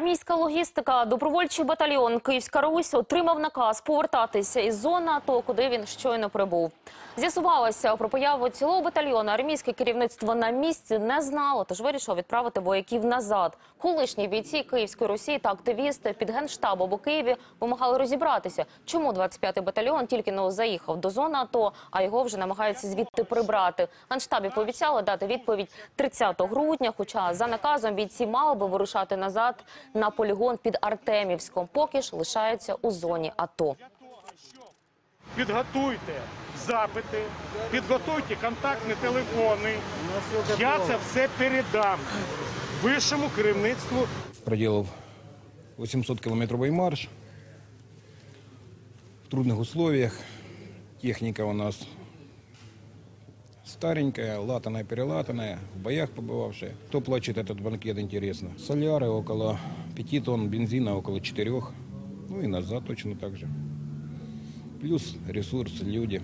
Армійська логістика, добровольчий батальйон Київська Русь отримав наказ повертатися із зони АТО, куди він щойно прибув. З'ясувалося про появу цілого батальйону. Армійське керівництво на місці не знало, тож вирішив відправити вояків назад. Колишні бійці Київської Русі та активісти під генштабом у Києві вимагали розібратися, чому 25-й батальйон тільки не заїхав до зони АТО, а його вже намагаються звідти прибрати. Генштабі пообіцяли дати відповідь 30 грудня. Хоча за наказом бійці мали би вирушати назад на полігон під Артемівськом. Поки ж лишаються у зоні АТО. Підготуйте запити, підготуйте контактні телефони. Я це все передам вищому керівництву проделал 800-километровый марш в трудных условиях. Техника у нас старенькая, латаная, перелатанная, в боях побывавшая. Кто плачет этот банкет, интересно. Соляры около 5 тонн, бензина около 4. Ну и назад точно так же. Плюс ресурсы, люди.